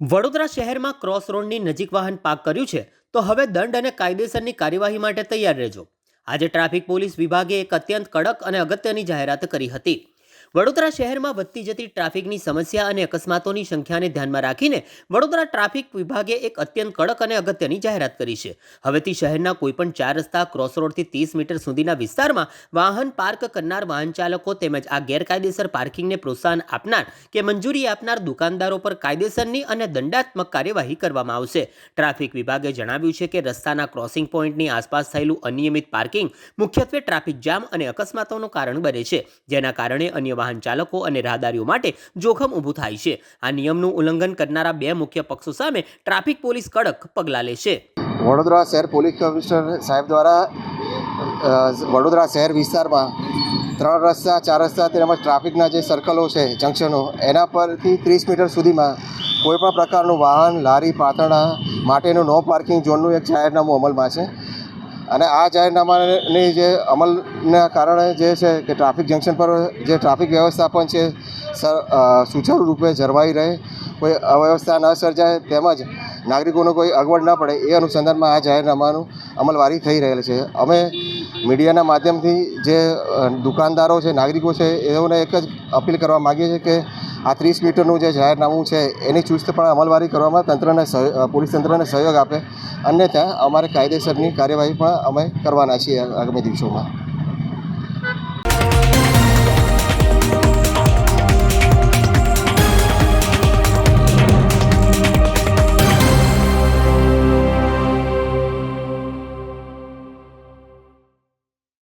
વડોદરા શહેરમાં ક્રોસ રોડની નજીક વાહન પાર્ક કર્યું છે, તો હવે દંડ અને કાયદેસરની કાર્યવાહી માટે તૈયાર રહેજો. આજે ટ્રાફિક પોલીસ વિભાગે એક અત્યંત કડક અને અગત્યની જાહેરાત કરી હતી. વડોદરા શહેરમાં વધતી જતી ટ્રાફિકની સમસ્યા અને અકસ્માતોની સંખ્યાને ધ્યાનમાં રાખીને વડોદરા ટ્રાફિક વિભાગે એક અત્યંત કડક અને અગત્યની જાહેરાત કરી છે. હવેથી શહેરના કોઈપણ ચાર રસ્તા ક્રોસ રોડથી ત્રીસ મીટર સુધીના વિસ્તારમાં વાહન પાર્ક કરનાર વાહન ચાલકો તેમજ આ ગેરકાયદેસર પાર્કિંગને પ્રોત્સાહન આપનાર કે મંજૂરી આપનાર દુકાનદારો પર કાયદેસરની અને દંડાત્મક કાર્યવાહી કરવામાં આવશે. ટ્રાફિક વિભાગે જણાવ્યું છે કે રસ્તાના ક્રોસિંગ પોઈન્ટની આસપાસ થયેલું અનિયમિત પાર્કિંગ મુખ્યત્વે ટ્રાફિક જામ અને અકસ્માતોનું કારણ બને છે. જેના કારણે અન્ય વાહન ચાલકો અને રાહદારીઓ માટે જોખમ ઊભું થાય છે. આ નિયમનું ઉલ્લંઘન કરનારા બે મુખ્ય પક્ષો સામે ટ્રાફિક પોલીસ કડક પગલાં લેશે. વડોદરા શહેર પોલીસ કમિશનર સાહેબ દ્વારા વડોદરા શહેર વિસ્તારમાં ત્રણ રસ્તા, ચાર રસ્તા તેમજ ટ્રાફિકના જે સર્કલો છે, જંકશનો, એના પરથી ત્રીસ મીટર સુધીમાં કોઈપણ પ્રકારનું વાહન, લારી, પાતળા માટેનું નો પાર્કિંગ ઝોનનું એક જાહેરનામું અમલમાં છે. અને આ જાહેરનામાની જે અમલના કારણે જે છે કે ટ્રાફિક જંકશન પર જે ટ્રાફિક વ્યવસ્થાપન છે સુચારુ રૂપે જળવાઈ રહે, કોઈ અવ્યવસ્થા ન સર્જાય તેમજ નાગરિકોને કોઈ અગવડ ન પડે એ અનુસંધાનમાં આ જાહેરનામાનું અમલવારી થઈ રહેલ છે. અમે મીડિયાના માધ્યમથી જે દુકાનદારો છે, નાગરિકો છે, એઓને એક જ અપીલ કરવા માગીએ છીએ કે આ ત્રીસ મીટરનું જે જાહેરનામું છે એની ચુસ્તપણે અમલવારી કરવામાં તંત્રને પોલીસ તંત્રને સહયોગ આપે. અન્યથા અમારે કાયદેસરની કાર્યવાહી પણ અમે કરવાના છીએ આગામી દિવસોમાં.